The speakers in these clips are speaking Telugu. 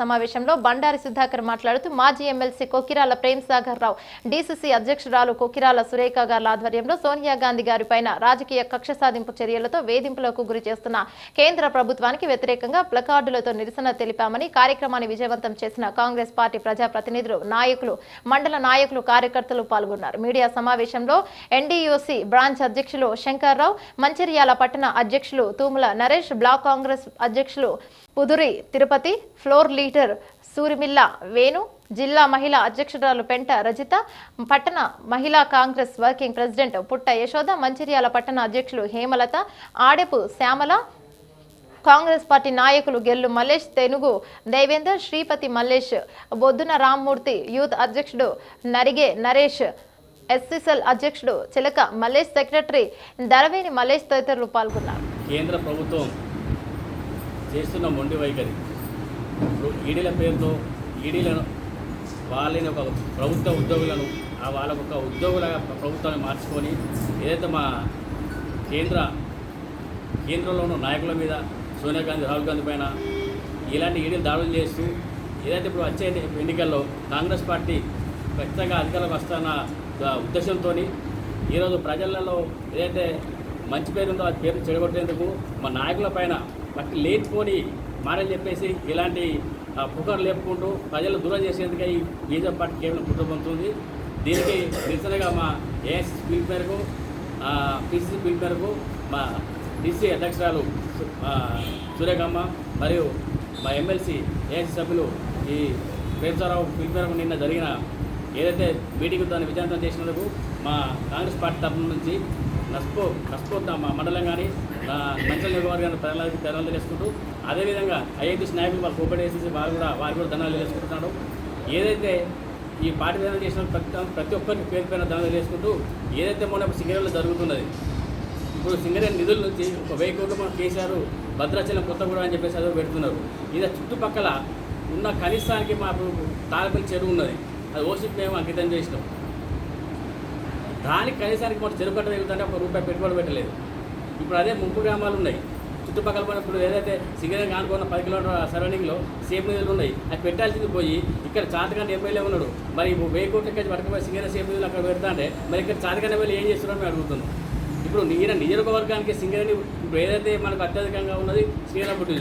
సమావేశంలో బండారి సుధాకర్ మాట్లాడుతూ మాజీ ఎమ్మెల్సీ కొకిరాల ప్రేమ్ సాగర్ రావు డీసీసీ అధ్యక్షురాలు కొకిరాల సురేఖ గారి ఆధ్వర్యంలో సోనియా గాంధీ గారిపైన రాజకీయ కక్ష సాధింపు చర్యలతో వేధింపులకు గురి చేస్తున్న కేంద్ర ప్రభుత్వానికి వ్యతిరేకంగా ప్లకార్డులతో నిరసన తెలిపామని కార్యక్రమాన్ని విజయవంతం చేసిన కాంగ్రెస్ పార్టీ ప్రజాప్రతినిధులు నాయకులు మండల నాయకులు కార్యకర్తలు పాల్గొన్నారు. మీడియా సమావేశంలో ఎన్డీయూసీ బ్రాంచ్ అధ్యక్షులు శంకర్రావు మంచిర్యాల పట్టణ అధ్యక్షులు తూముల నరేష్ బ్లాక్ కాంగ్రెస్ అధ్యక్షులు పుదురి తిరుపతి ఫ్లోర్ లీడర్ సూరిమిల్ల వేణు జిల్లా మహిళా అధ్యక్షురాలు పెంట రజిత పట్టణ మహిళా కాంగ్రెస్ వర్కింగ్ ప్రెసిడెంట్ పుట్ట యశోద మంచిర్యాల పట్టణ అధ్యక్షులు హేమలత ఆడెపు శ్యామల కాంగ్రెస్ పార్టీ నాయకులు గెల్లు మల్లేష్ తెనుగు దేవేందర్ శ్రీపతి మల్లేష్ బొద్దున రామ్మూర్తి యూత్ అధ్యక్షుడు నరిగే నరేష్ ఎస్సీసెల్ అధ్యక్షుడు చిలక మల్లేష్ సెక్రటరీ దరవేని మల్లేష్ తదితరులు పాల్గొన్నారు. కేంద్ర ప్రభుత్వం చేస్తున్న మొండి వైఖరి. ఇప్పుడు ఈడీల పేరుతో ఈడీలను వాళ్ళని ఒక ప్రభుత్వ ఉద్యోగులను ఆ వాళ్ళకు ఒక ఉద్యోగులుగా ప్రభుత్వాన్ని మార్చుకొని ఏదైతే మా కేంద్ర కేంద్రంలో ఉన్న నాయకుల మీద సోనియా గాంధీ రాహుల్ గాంధీ పైన ఇలాంటి ఈడీలు దాడులు చేస్తూ ఏదైతే ఇప్పుడు వచ్చే ఎన్నికల్లో కాంగ్రెస్ పార్టీ ఖచ్చితంగా అధికారంలోకి వస్తున్న ఉద్దేశంతో ఈరోజు ప్రజలలో ఏదైతే మంచి పేరు ఉందో ఆ పేరు చెడగొట్టేందుకు మా నాయకుల పైన మట్టి లేకపోని మారని చెప్పేసి ఇలాంటి పుకారు లేపుకుంటూ ప్రజలు దూరం చేసేందుకే ఈ బీజేపీ పార్టీ కేవలం కుట్రపడుతుంది దీనికి నిరసనగా మా ఏఎస్ పిలుపు మేరకు పిసిసి పిలుపు మేరకు మా డిసి అధ్యక్షురాలు సూర్యకమ్మ మరియు మా ఎమ్మెల్సీ ఏఎస్ సభ్యులు ఈ ప్రేమసారావు పిలుపు మేరకు నిన్న జరిగిన ఏదైతే మీటింగ్ దాన్ని విజయవంతం చేసినందుకు మా కాంగ్రెస్ పార్టీ తరఫు నుంచి నస్పో నస్పో మా మండలం కానీ మంచల్ నియోజకవర్గాన్ని ప్రజలకు ధనాలు తెలుసుకుంటూ అదేవిధంగా ఐఐటీసీ స్నాయకులు వాళ్ళు కోపడి వేసేసి వారు కూడా వారు కూడా ధనాలు తెలుసుకుంటున్నారు ఏదైతే ఈ పార్టీ విధానం చేసిన ప్రతి ప్రతి ఒక్కరికి పేరు పైన ధనాలు తెలుసుకుంటూ ఏదైతే మొన్న సింగరేణిలో జరుగుతున్నది ఇప్పుడు సింగరేణి నిధుల నుంచి ఒక వెయ్యి కోట్లు మనం కేసీఆర్ భద్రాచలం కొత్తగూడ అని చెప్పేసి అదో పెడుతున్నారు. ఇది చుట్టుపక్కల ఉన్న కనీసానికి మాకు తాలపల్లి చెరువు ఉన్నది. అది ఓసిప్ మేము అంకితం చేసినాం. దానికి కనీసానికి మన చెరువు కట్ట తగ్గుతుంటే ఒక రూపాయి పెట్టుబడి పెట్టలేదు. ఇప్పుడు అదే ముంపు గ్రామాలు ఉన్నాయి. చుట్టుపక్కల పోయిన ఇప్పుడు ఏదైతే సింగరేణి కానుకున్న పది కిలోమీటర్ సరౌండింగ్లో సేఫ్ నిధులు ఉన్నాయి. అది పెట్టాల్సింది పోయి ఇక్కడ చాతకాన్ని ఎమ్మెల్యే ఉన్నాడు. మరి వెయ్యి కోట్ల కలిసి పట్టుకుపోయి సింగరేణి సేఫ్ నిధులు అక్కడ పెడతాంటే మరి ఇక్కడ చాతకాన్ని ఎమ్మెల్యే ఏం చేస్తున్నారో మేము అడుగుతున్నాం. ఇప్పుడు ఈయన నియోజకవర్గానికి సింగరేణి ఇప్పుడు ఏదైతే మనకు అత్యధికంగా ఉన్నది శ్రీరాంపూర్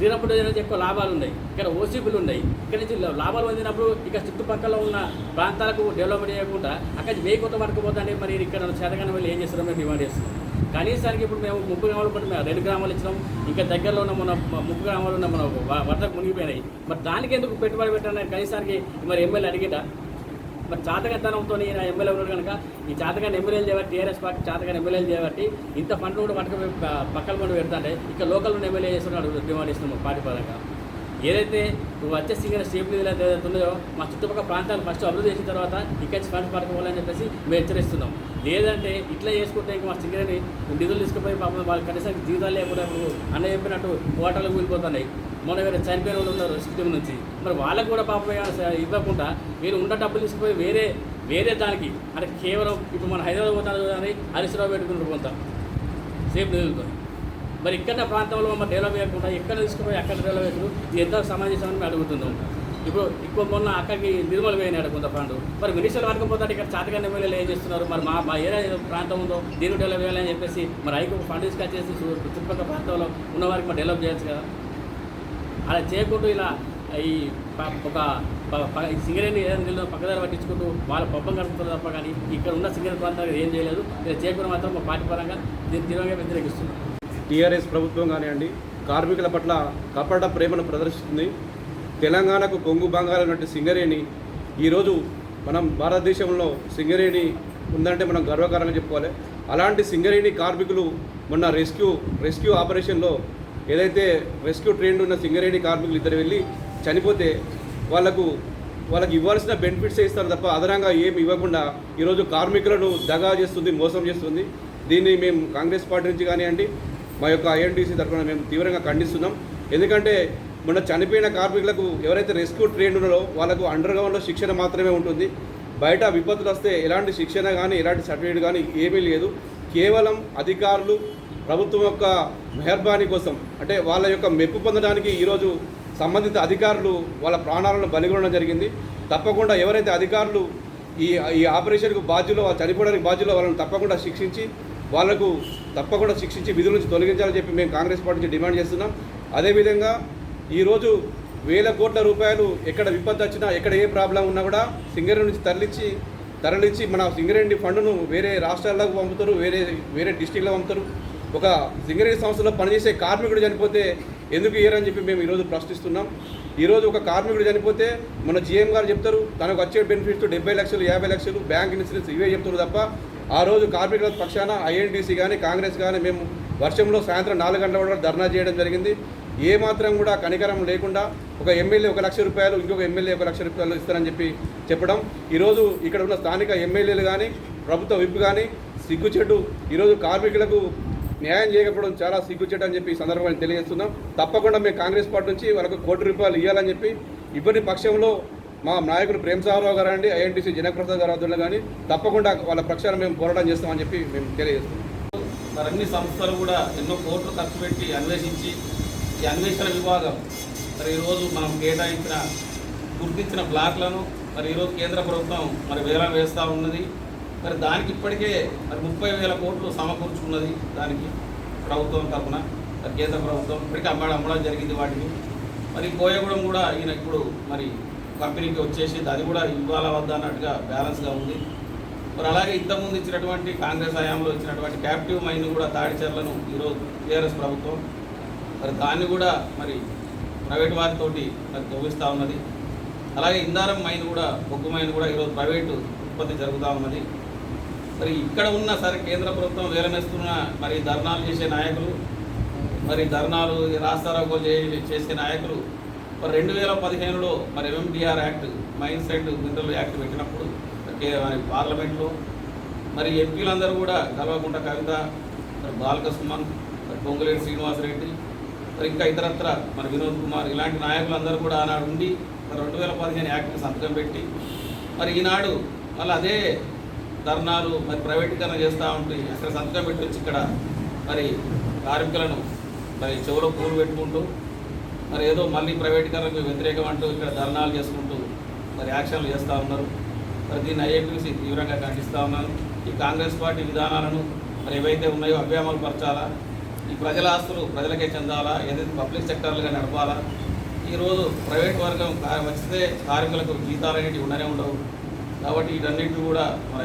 డివిజన్ నుంచి ఎక్కువ లాభాలు ఉన్నాయి. ఇక్కడ ఓసీపీలు ఉన్నాయి. ఇక్కడ నుంచి లాభాలు పొందినప్పుడు ఇక చుట్టుపక్కల ఉన్న ప్రాంతాలకు డెవలప్మెంట్ చేయకుండా అక్కడ నుంచి వెయ్యి కొత్త పట్టుకుపోతాంటే మరి ఇక్కడ చేతగానే వెళ్ళి ఏం చేస్తారో మేము డిమాండ్ చేస్తున్నాం. కనీసానికి ఇప్పుడు మేము ముప్పు గ్రామాలు కూడా మేము రెండు గ్రామాలు ఇచ్చినాం. ఇంకా దగ్గరలో ఉన్న మన ముప్పు గ్రామాలు ఉన్న మన వరదకు మునిగిపోయినాయి. మరి దానికి ఎందుకు పెట్టుబడి పెట్టాలని కనీసానికి మరి ఎమ్మెల్యే అడిగిట మరి చాతకతనంతో ఈయన ఎమ్మెల్యే ఉన్నాడు కనుక ఈ చాతకాన్ని ఎమ్మెల్యేలు చేయబట్టి టీఆర్ఎస్ పార్టీ చాతకాన్ని ఎమ్మెల్యేలు చేయబట్టి ఇంత ఫండ్ కూడా పట్టుకు పక్కన పండు పెడతాంటే ఇక్కడ లోకల్ ఉన్న ఎమ్మెల్యే చేస్తున్నాడు డిమాండ్ ఇస్తున్నాం పార్టీ పరంగా. ఏదైతే నువ్వు వచ్చే సింగర్ స్టేప్ నిధులు ఏదైతే ఉన్నాయో మా చుట్టుపక్కల ప్రాంతాలు ఫస్ట్ అభివృద్ధి చేసిన తర్వాత ఇక్కడి ఫండ్ పడకపోవాలని పట్టుకోవాలని చెప్పేసి మేము హెచ్చరిస్తున్నాం. లేదంటే ఇట్లా చేసుకుంటే ఇంకా మా సింగరేని నిధులు తీసుకుపోయి పాపం వాళ్ళు కనీసం జీతాలు లేకుండా ఇప్పుడు అన్న చెప్పినట్టు ఓటర్లు కూలిపోతున్నాయి. మొన్న వేరే చనిపోయిన వాళ్ళు ఉన్నారు సిస్టమ్ నుంచి. మరి వాళ్ళకు కూడా పాపం ఇవ్వకుండా మీరు ఉన్న డబ్బులు తీసుకుపోయి వేరే వేరే దానికి అంటే కేవలం ఇప్పుడు మన హైదరాబాద్ పోతాను కానీ హరీశ్రావు పెట్టుకుంటూ కొంత. సేఫ్ నిధులతో మరి ఇక్కడ ప్రాంతంలో మరి డెవలప్ చేయకుండా ఎక్కడ తీసుకుపోయి అక్కడ డెవలప్ చేసారు ఇది ఎంత సమాజం మేము ఇప్పుడు ఎక్కువ మొన్న అక్కడికి నిర్మల పోయినాడు కొంత ఫండ్ మరి మినిస్టర్లు పట్టుకుపోతాడు ఇక్కడ చాతకాన్ని ఎమ్మెల్యేలు ఏం చేస్తున్నారు? మరి మా మా ఏరియా ఏదో ప్రాంతం ఉందో దీన్ని డెవలప్ చేయాలని చెప్పేసి మరి ఐకు ఫండ్ తీసుకొచ్చేసి చు- చుట్టుపక్కల ప్రాంతంలో ఉన్న వారికి మరి డెవలప్ చేయొచ్చు కదా? అలా చేయకుండా ఇలా ఈ ఒక సింగరేణి ఏదైనా పక్కదారి పట్టించుకుంటూ వాళ్ళ పబ్బం గడుపుతారు తప్ప కానీ ఇక్కడ ఉన్న సింగరేణి ప్రాంతాలు ఏం చేయలేదు. ఇలా చేయకుండా మాత్రం మా పార్టీ పరంగా దీన్ని తీవ్రంగా వ్యతిరేకిస్తున్నాం. టీఆర్ఎస్ ప్రభుత్వం కానివ్వండి కార్మికుల పట్ల కపట ప్రేమను ప్రదర్శిస్తుంది. తెలంగాణకు కొంగు బంగారం సింగరేణి ఈరోజు మనం భారతదేశంలో సింగరేణి ఉందంటే మనం గర్వకారంగా చెప్పుకోవాలి. అలాంటి సింగరేణి కార్మికులు మొన్న రెస్క్యూ రెస్క్యూ ఆపరేషన్లో ఏదైతే రెస్క్యూ ట్రైన్ ఉన్న సింగరేణి కార్మికులు ఇద్దరు వెళ్ళి చనిపోతే వాళ్ళకు వాళ్ళకి ఇవ్వాల్సిన బెనిఫిట్స్ ఇస్తారు తప్ప అదనంగా ఏమి ఇవ్వకుండా ఈరోజు కార్మికులను దగా చేస్తుంది మోసం చేస్తుంది. దీన్ని మేము కాంగ్రెస్ పార్టీ నుంచి కానివ్వండి మా యొక్క ఐఎన్టీసీ తరఫున మేము తీవ్రంగా ఖండిస్తున్నాం. ఎందుకంటే మొన్న చనిపోయిన కార్మికులకు ఎవరైతే రెస్క్యూ ట్రైన్ ఉన్నారో వాళ్ళకు అండర్ గ్రౌండ్లో శిక్షణ మాత్రమే ఉంటుంది. బయట విపత్తులు వస్తే ఎలాంటి శిక్షణ కానీ ఎలాంటి సర్టిఫికేట్ కానీ ఏమీ లేదు. కేవలం అధికారులు ప్రభుత్వం యొక్క మెహర్బానీ కోసం అంటే వాళ్ళ యొక్క మెప్పు పొందడానికి ఈరోజు సంబంధిత అధికారులు వాళ్ళ ప్రాణాలను బలిగొనడం జరిగింది. తప్పకుండా ఎవరైతే అధికారులు ఈ ఈ ఆపరేషన్కు బాధ్యులు చనిపోవడానికి బాధ్యులు వాళ్ళని తప్పకుండా శిక్షించి వాళ్ళకు తప్పకుండా శిక్షించి విధుల నుంచి తొలగించాలని చెప్పి మేము కాంగ్రెస్ పార్టీ నుంచి డిమాండ్ చేస్తున్నాం. అదేవిధంగా ఈరోజు వేల కోట్ల రూపాయలు ఎక్కడ విపత్తు వచ్చినా ఎక్కడ ఏ ప్రాబ్లం ఉన్నా కూడా సింగరేణి నుంచి తరలించి తరలించి మన సింగరేణి ఫండ్ను వేరే రాష్ట్రాలకు పంపుతారు వేరే వేరే డిస్టిక్లో పంపుతారు. ఒక సింగరేణి సంస్థలో పనిచేసే కార్మికుడు చనిపోతే ఎందుకు ఇయ్యరని చెప్పి మేము ఈరోజు ప్రశ్నిస్తున్నాం. ఈరోజు ఒక కార్మికుడు చనిపోతే మన జీఎం గారు చెప్తారు తనకు వచ్చే బెనిఫిట్స్ డెబ్బై లక్షలు యాభై లక్షలు బ్యాంక్ ఇన్సూరెన్స్ ఇవే చెప్తారు తప్ప ఆ రోజు కార్మికుల పక్షాన ఐఎన్టీసీ కానీ కాంగ్రెస్ కానీ మేము వర్షంలో సాయంత్రం నాలుగు గంటల వరకు ధర్నా చేయడం జరిగింది. ఏ మాత్రం కూడా కనికరం లేకుండా ఒక ఎమ్మెల్యే ఒక లక్ష రూపాయలు ఇంకొక ఎమ్మెల్యే ఒక లక్ష రూపాయలు ఇస్తారని చెప్పి చెప్పడం. ఈరోజు ఇక్కడ ఉన్న స్థానిక ఎమ్మెల్యేలు కానీ ప్రభుత్వ విప్ కానీ సిగ్గుచెట్టు ఈరోజు కార్మికులకు న్యాయం చేయకపోవడం చాలా సిగ్గుచెట్టు అని చెప్పి ఈ సందర్భంగా తెలియజేస్తున్నాం. తప్పకుండా మేము కాంగ్రెస్ పార్టీ నుంచి వాళ్ళకు కోటి రూపాయలు ఇవ్వాలని చెప్పి ఇబ్బంది పక్షంలో మా నాయకుడు ప్రేమ్ సాహరావు గారు అండి ఐఎన్టీసీ జనప్రసాద్ గారు ఆధ్వర్యంలో కానీ తప్పకుండా వాళ్ళ పక్షాన మేము పోరాటం చేస్తామని చెప్పి మేము తెలియజేస్తున్నాం. మరి అన్ని సంస్థలు కూడా ఎన్నో కోట్లు ఖర్చు పెట్టి అన్వేషించి ఈ అన్వేషణ విభాగం మరి ఈరోజు మనం కేటాయించిన గుర్తించిన బ్లాక్లను మరి ఈరోజు కేంద్ర ప్రభుత్వం మరి వేలం వేస్తూ ఉన్నది. మరి దానికి ఇప్పటికే మరి ముప్పై వేల కోట్లు సమకూర్చుకున్నది దానికి ప్రభుత్వం తరఫున మరి కేంద్ర ప్రభుత్వం. ఇప్పటికే అమ్మడం అమ్మడం జరిగింది వాటిని. మరి కోయగూడెం కూడా ఈయన ఇప్పుడు మరి కంపెనీకి వచ్చేసి అది కూడా ఇవ్వాల వద్దా అన్నట్టుగా బ్యాలెన్స్గా ఉంది. మరి అలాగే ఇంతకుముందు ఇచ్చినటువంటి కాంగ్రెస్ హయాంలో ఇచ్చినటువంటి క్యాప్టివ్ మైన్ కూడా తాడిచెర్లను ఈరోజు టీఆర్ఎస్ ప్రభుత్వం మరి దాన్ని కూడా మరి ప్రైవేట్ వారితోటి మరి తవ్విస్తూ ఉన్నది. అలాగే ఇందారం మైన్ కూడా బొగ్గు మైన్ కూడా ఈరోజు ప్రైవేటు ఉత్పత్తి జరుగుతూ ఉన్నది. మరి ఇక్కడ ఉన్న సరే కేంద్ర ప్రభుత్వం వేలనేస్తున్న మరి ధర్నాలు చేసే నాయకులు మరి ధర్నాలు రాస్తారోకోలు చే- చేసే నాయకులు మరి రెండు వేల పదిహేనులో మరి MMDR act mines and mineral act పెట్టినప్పుడు మరి పార్లమెంట్లో మరి ఎంపీలందరూ కూడా కల్వకుంట కవిత మరి బాలక సుమన్ మరి పొంగులేటి శ్రీనివాసరెడ్డి మరి ఇంకా ఇతరత్ర మరి వినోద్ కుమార్ ఇలాంటి నాయకులందరూ కూడా ఆనాడు ఉండి మరి రెండు వేల పదిహేను యాక్ట్ని సంతకం పెట్టి మరి ఈనాడు మళ్ళీ అదే ధర్నాలు మరి ప్రైవేటీకరణ చేస్తూ ఉంటే అక్కడ సంతకం పెట్టి వచ్చి ఇక్కడ మరి కార్మికులను మరి చెవులో పూలు పెట్టుకుంటూ మరి ఏదో మళ్ళీ ప్రైవేటీకరణకు వ్యతిరేకం అంటూ ఇక్కడ ధర్నాలు చేసుకుంటూ మరి యాక్షన్లు చేస్తూ ఉన్నారు. మరి దీన్ని ఐఏపీసీ తీవ్రంగా ఖండిస్తూ ఉన్నాను ఈ కాంగ్రెస్ పార్టీ విధానాలను మరి ఏవైతే ఉన్నాయో అవే పరచాలా? ఈ ప్రజల ఆస్తులు ప్రజలకే చెందాలా? ఏదైతే పబ్లిక్ సెక్టర్లుగా నడపాలా? ఈరోజు ప్రైవేట్ వర్గం వచ్చితే కార్మికులకు జీతాలు అనేవి ఉండనే ఉండవు. కాబట్టి వీటన్నింటినీ కూడా మన